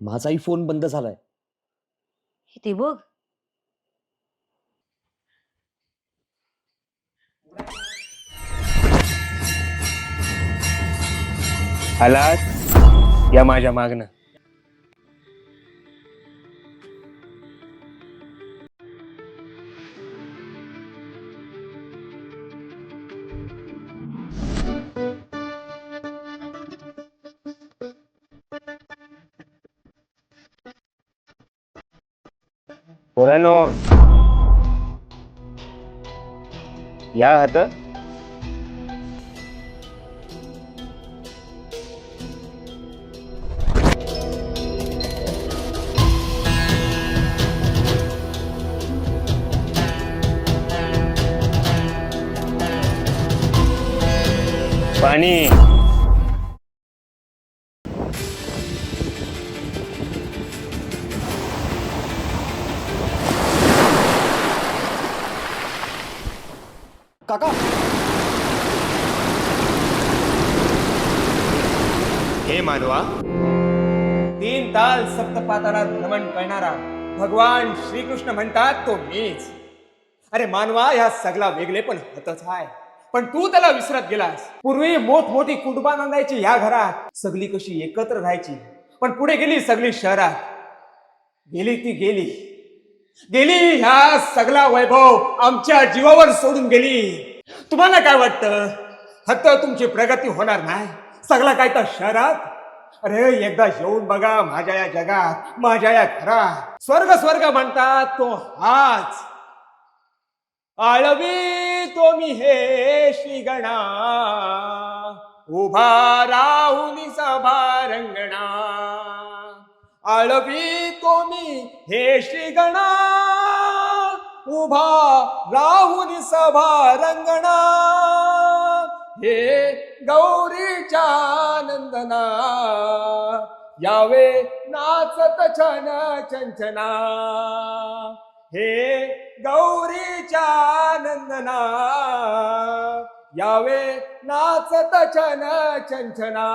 माझाही फोन बंद झालाय. हे ते बघ. आलात या माझ्या मागणं. पोरांनो. या हात. पाणी. काका. हे मानवा तीन ताल सप्तपाताला भ्रमण करणारा भगवान श्रीकृष्ण म्हणतात तो मीच. अरे मानवा ह्या सगळा वेगळे पण होतच आहे. पण तू त्याला विसरत गेलास. पूर्वी मोठमोठी कुटुंबा नांदायची ह्या घरात. सगळी कशी एकत्र राहायची. पण पुढे गेली सगळी शहरात. गेली ती गेली. गेली ह्या सगळा वैभव आमच्या जीवावर सोडून गेली. तुम्हाला काय वाटतं? फक्त तुमची प्रगती होणार नाही. सगळा काय तर शहरात? अरे एकदा येऊन बघा माझ्या या जगात माझ्या या घरात. स्वर्ग स्वर्ग म्हणतात तो हाच. आळवी तो मी हे श्रीगणा. उभा राहुनी सभा रंगणा आळवी तो मी हे श्रीगणा. उभा राहुनी सभा रंगणा. हे गौरीच्या नंदना. यावे नाचत छन चंचना. हे गौरीच्या नंदना. यावे नाचत छन चंचना.